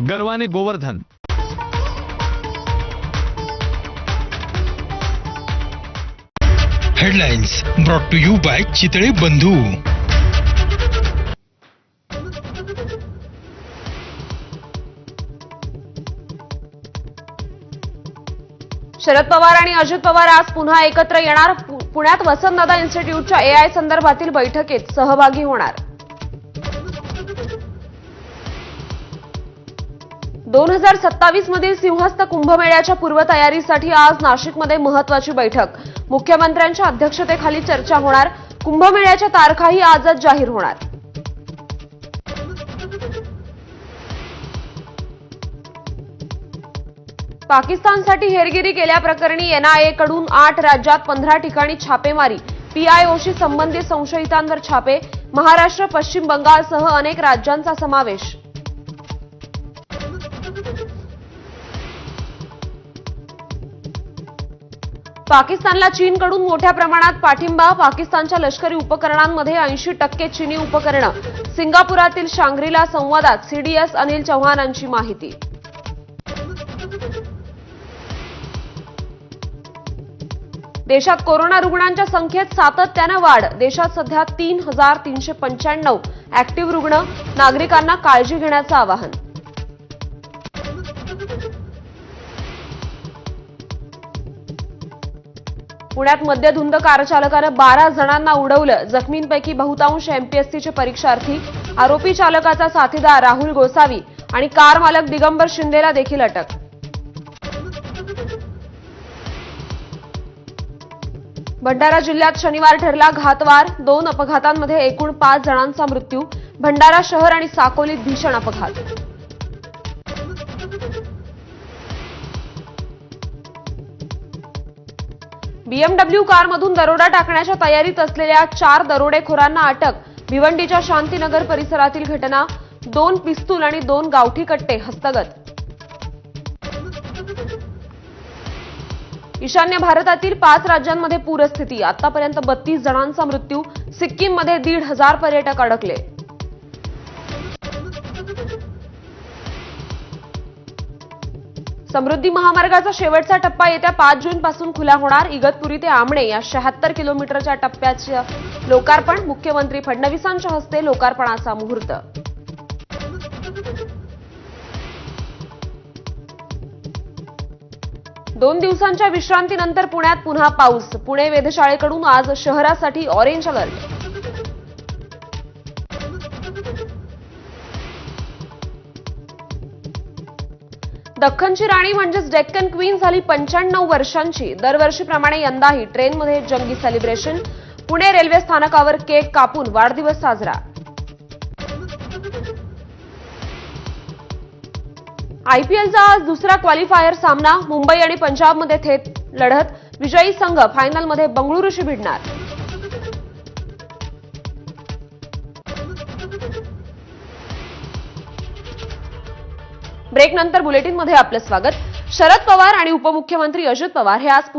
गर्वाने Govardhan. Headlines brought to you by Chitale Bandhu Sharad Pawar आणि अजित पवार आज पुन्हा एकत्र येणार. पु- पुण्यात वसंतदादा इन्स्टिट्यूटच्या एआय संदर्भातील बैठकीत सहभागी होणार. दोन हजार सत्तावीस मधील सिंहस्थ कुंभमेळ्याच्या पूर्वतयारीसाठी आज नाशिकमध्ये महत्वाची बैठक. मुख्यमंत्र्यांच्या अध्यक्षतेखाली चर्चा होणार. कुंभमेळ्याच्या तारखाही आजच जाहीर होणार. पाकिस्तानसाठी हेरगिरी केल्याप्रकरणी एनआयएकडून आठ राज्यात पंधरा ठिकाणी छापेमारी. पीआयओशी संबंधित संशयितांवर छापे. महाराष्ट्र पश्चिम बंगालसह अनेक राज्यांचा समावेश. पाकिस्तानला चीनकडून मोठ्या प्रमाणात पाठिंबा पाकिस्तानच्या लष्करी उपकरणांमध्ये ऐंशी टक्के चीनी उपकरणं. सिंगापुरातील शांग्रीला संवादात सीडीएस अनिल चव्हाणांची माहिती. देशात कोरोना रुग्णांच्या संख्येत सातत्यानं वाढ. देशात सध्या तीन हजार तीनशे पंच्याण्णव अॅक्टिव्ह रुग्ण. नागरिकांना काळजी घेण्याचं आवाहन. पुण्यात मद्यधुंद कारचालकानं बारा जणांना उडवलं. जखमींपैकी बहुतांश एमपीएससीचे परीक्षार्थी. आरोपी चालकाचा साथीदार राहुल गोसावी आणि कार मालक दिगंबर शिंदेला देखील अटक. भंडारा जिल्ह्यात शनिवार ठरला घातवार. दोन अपघातांमध्ये एकूण पाच जणांचा मृत्यू. भंडारा शहर आणि साकोलीत भीषण अपघात. बीएमडब्ल्यू कारमधून दरोडा टाकण्याच्या तयारीत असलेल्या चार दरोडेखोरांना अटक. भिवंडीच्या शांतीनगर परिसरातील घटना दोन पिस्तूल आणि दोन गावठी कट्टे हस्तगत. ईशान्य भारतातील पाच राज्यांमध्ये पूरस्थिती. आतापर्यंत बत्तीस जणांचा मृत्यू सिक्कीममध्ये दीड हजार पर्यटक अडकले. समृद्धी महामार्गाचा शेवटचा टप्पा येत्या पाच जून पासून खुला होणार. इगतपुरी ते आमणे या शहात्तर किलोमीटरच्या टप्प्याचे लोकार्पण. मुख्यमंत्री फडणवीसांच्या हस्ते लोकार्पणाचा मुहूर्त. दोन दिवसांच्या विश्रांतीनंतर पुण्यात पुन्हा पाऊस. पुणे वेधशाळेकडून आज शहरासाठी ऑरेंज अलर्ट. दख्खनची राणी म्हणजेच डेक्कन क्वीन झाली पंच्याण्णव वर्षांची. दरवर्षीप्रमाणे यंदाही ट्रेनमध्ये जंगी सेलिब्रेशन पुणे रेल्वे स्थानकावर केक कापून वाढदिवस साजरा. आयपीएलचा आज दुसरा क्वालिफायर सामना. मुंबई आणि पंजाबमध्ये थेट लढत. विजयी संघ फायनलमध्ये बंगळुरूशी भिडणार. ब्रेकनंतर बुलेटिनमध्ये आपलं स्वागत. शरद पवार आणि उपमुख्यमंत्री अजित पवार हे आज पुन्हा